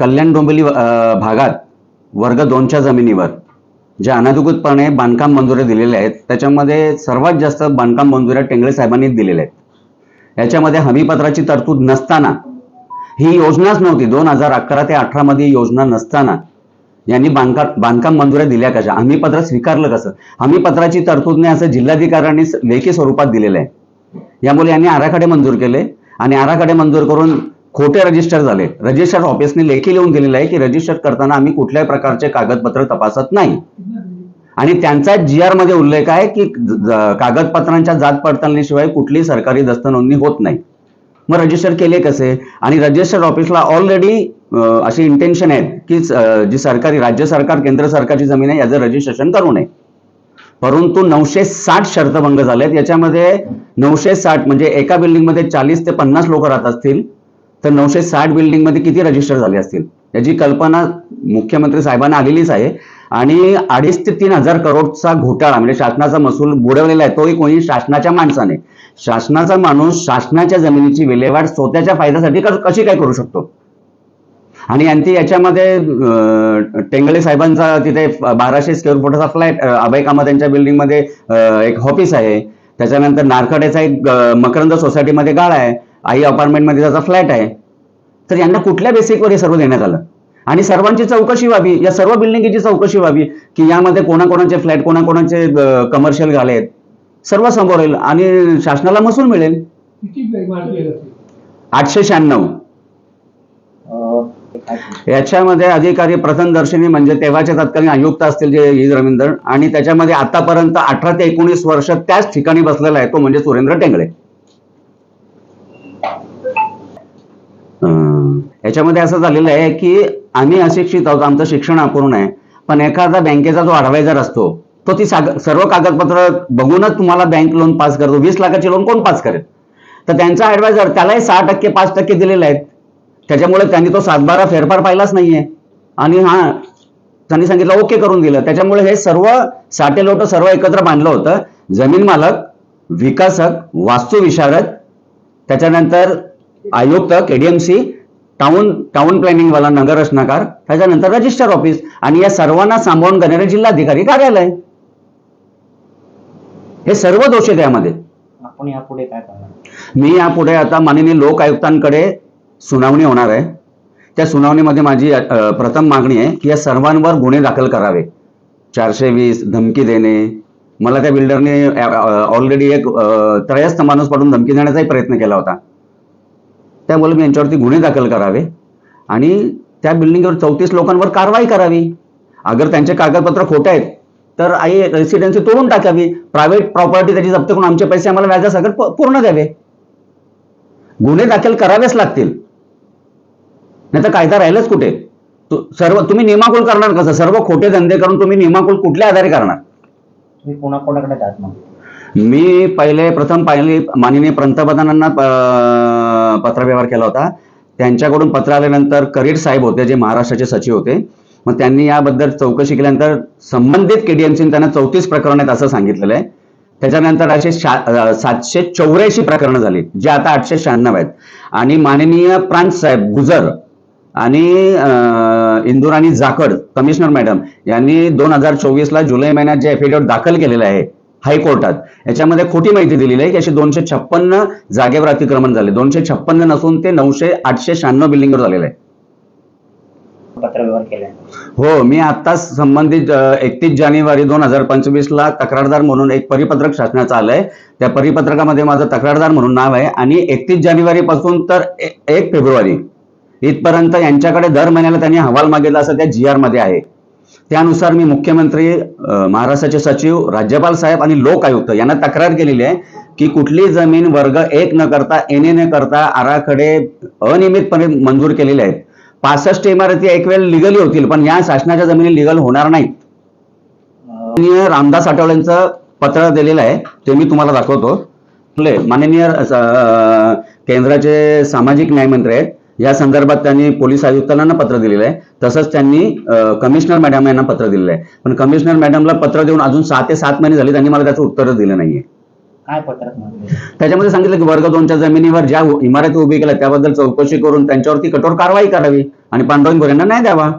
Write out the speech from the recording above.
कल्याण डोंबिवली भागात वर्ग दोनच्या जमिनीवर ज्या अनधिकृतपणे बांधकाम मंजुऱ्या दिलेल्या आहेत त्याच्यामध्ये सर्वात जास्त बांधकाम मंजुऱ्या टेंगळे साहेबांनी दिलेल्या आहेत. याच्यामध्ये हमीपत्राची तरतूद नसताना ही योजनाच नव्हती. दोन हजार अकरा ते अठरा मध्ये योजना नसताना यांनी बांधकाम बांधकाम मंजुऱ्या दिल्या कशा? हमीपत्र स्वीकारलं कसं? हमीपत्राची तरतूद नाही असं जिल्हाधिकाऱ्यांनी लेखी स्वरूपात दिलेलं आहे. यामुळे यांनी आराखडे मंजूर केले आणि आराखडे मंजूर करून खोटे रजिस्टर झाले. रजिस्टर ऑफिसने लेखी लिहून दिलेलं आहे की रजिस्टर करताना आम्ही कुठल्याही प्रकारचे कागदपत्र तपासत नाही. आणि त्यांचा जी आरमध्ये उल्लेख आहे की कागदपत्रांच्या जात पडताळणीशिवाय कुठलीही सरकारी दस्त नोंदणी होत नाही. मग रजिस्टर केले कसे? आणि रजिस्टर ऑफिसला ऑलरेडी अशी इंटेन्शन आहेत की जी सरकारी राज्य सरकार केंद्र सरकारची जमीन आहे याचं रजिस्ट्रेशन करू नये. परंतु नऊशे साठ शर्तभंग झालेत. याच्यामध्ये नऊशे साठ म्हणजे एका बिल्डिंगमध्ये चाळीस ते पन्नास लोक राहत असतील. तर नऊशे साठ बिल्डिंगमध्ये किती रजिस्टर झाले असतील? याची कल्पना मुख्यमंत्री साहेबांना आलेलीच आहे. आणि अडीच ते तीन हजार करोडचा घोटाळा म्हणजे शासनाचा महसूल बुडवलेला आहे तोही कोणी शासनाच्या माणसाने. शासनाचा माणूस शासनाच्या जमिनीची विल्हेवाट स्वतःच्या फायद्यासाठी कशी काय करू शकतो? आणि आणखी याच्यामध्ये टेंगळे साहेबांचा तिथे बाराशे स्क्वेअर फुटाचा फ्लॅट अभय कामत यांच्या बिल्डिंगमध्ये एक ऑफिस आहे. त्याच्यानंतर नारखडेचा एक मकरंद सोसायटीमध्ये गाळा आहे. आई अपार्टमेंटमध्ये त्याचा फ्लॅट आहे. तर यांना कुठल्या बेसिकवर हे सर्व देण्यात आलं? आणि सर्वांची चौकशी व्हावी या सर्व बिल्डिंगची चौकशी व्हावी की यामध्ये कोणाकोणाचे फ्लॅट कोणाकोणाचे कमर्शियल गाळे आहेत सर्व समोर येईल आणि शासनाला महसूल मिळेल. आठशे शहाण्णव. याच्यामध्ये अधिकारी प्रथम दर्शनी म्हणजे तेव्हाचे तत्कालीन आयुक्त असतील जे ई. रवींद्र आणि त्याच्यामध्ये आतापर्यंत अठरा ते एकोणीस वर्ष त्याच ठिकाणी बसलेला आहे तो म्हणजे सुरेंद्र टेंगळे. याच्यामध्ये असं झालेलं आहे की आम्ही अशिक्षित आहोत आमचं शिक्षण अपूर्ण आहे पण एखादा बँकेचा जो ॲडवायझर असतो तो ती सर्व कागदपत्र बघूनच तुम्हाला बँक लोन पास करतो. वीस लाखाचे लोन कोण पास करेल? तर त्यांचा ॲडवायझर त्यालाही सहा टक्के पाच टक्के दिलेले आहेत. त्याच्यामुळे त्यांनी तो सातबारा फेरफार पाहिलाच नाहीये. आणि हा त्यांनी सांगितलं ओके करून दिलं. त्याच्यामुळे हे सर्व साठे लोट सर्व एकत्र बांधलं होतं. जमीन मालक विकासक वास्तुविशारद त्याच्यानंतर आयुक्त केडीएमसी टाउन टाउन प्लॅनिंगवाला नगर रचनाकार त्याच्यानंतर रजिस्टर ऑफिस आणि या सर्वांना सांभाळून घेणारे जिल्हाधिकारी कार्यालय. हे सर्व दोष आहेत यामध्ये. आपण यापुढे काय करणार? मी यापुढे आता माननीय लोक आयुक्तांकडे सुनावणी होणार आहे. त्या सुनावणीमध्ये माझी प्रथम मागणी आहे की या सर्वांवर गुन्हे दाखल करावे. चारशे वीस धमकी देणे. मला त्या बिल्डरने ऑलरेडी एक त्रयस्थ माणूस पडून धमकी देण्याचाही प्रयत्न केला होता. त्यामुळे मी यांच्यावरती गुन्हे दाखल करावे आणि त्या बिल्डिंगवर चौतीस लोकांवर कारवाई करावी. अगर त्यांचे कागदपत्र खोटे आहेत तर आई रेसिडेन्सी तोडून टाकावी. प्रायव्हेट प्रॉपर्टी त्याची जप्त करून आमचे पैसे आम्हाला व्याजासकट पूर्ण द्यावे. गुन्हे दाखल करावेच लागतील. नाही तर कायदा राहिलच कुठे? सर्व तुम्ही नियमाकुल करणार कसं? सर्व खोटे धंदे करून तुम्ही नियमाकुल कुठल्या आधारे करणार? तुम्ही कोणाकडे जात नाही. मी पहिले प्रथम पाहिले माननीय पंतप्रधानांना पत्रव्यवहार केला होता. त्यांच्याकडून पत्र आल्यानंतर करीर साहेब होते जे महाराष्ट्राचे सचिव होते. मग त्यांनी याबद्दल चौकशी केल्यानंतर संबंधित केडीएमसीने त्यांना चौतीस प्रकरण आहेत असं सांगितलेलं आहे. त्याच्यानंतर असे शा सातशे चौऱ्याऐंशी प्रकरणं झाली जे आता आठशे शहाण्णव आहेत. आणि माननीय प्रांत साहेब गुजर आणि इंदूर इंदुराणी जाखड कमिशनर मॅडम यांनी दोन हजार चोवीसला जुलै महिन्यात जे एफिडेव्हिट दाखल केलेलं आहे हायकोर्टात याच्यामध्ये खोटी माहिती दिलेली आहे की असे दोनशे छप्पन्न जागेवर अतिक्रमण झाले. दोनशे छप्पन्न नसून ते नऊशे आठशे शहाण्णव बिल्डिंगवर झालेलं आहे. हो मी आत्ताच संबंधित एकतीस जानेवारी दोन हजार पंचवीसला तक्रारदार म्हणून एक परिपत्रक शासनाचं आलंय. त्या परिपत्रकामध्ये माझं तक्रारदार म्हणून नाव आहे आणि एकतीस जानेवारी पासून तर एक फेब्रुवारी. इथपर्यंत यांच्याकडे दर महिन्याला त्यांनी अहवाल मागितला असं त्या जी आरमध्ये आहे. त्यानुसार मी मुख्यमंत्री महाराष्ट्राचे सचिव राज्यपाल साहेब आणि लोक आयुक्त यांना तक्रार केलेली आहे की कुठली जमीन वर्ग एक न करता एन न करता आराखडे अनियमितपणे मंजूर केलेले आहेत. पासष्ट इमारती एक वेळ लिगली होतील पण या शासनाच्या जमिनी लिगल होणार नाहीत. रामदास आठवलेंचं पत्र दिलेलं आहे ते मी तुम्हाला दाखवतो. माननीय केंद्राचे सामाजिक न्यायमंत्री आहेत. या संदर्भात त्यांनी पोलीस आयुक्तांना पत्र दिलेलं आहे. तसंच त्यांनी कमिशनर मॅडम यांना पत्र दिलेलं आहे. पण कमिशनर मॅडमला पत्र देऊन अजून सहा ते सात महिने झाले त्यांनी मला त्याचं उत्तर दिलं नाहीये. काय त्याच्यामध्ये सांगितलं की वर्ग दोनच्या जमिनीवर ज्या इमारती उभी केल्या त्याबद्दल चौकशी करून त्यांच्यावरती कठोर कारवाई करावी आणि पांडुरंग गोरेंना नाही द्यावा.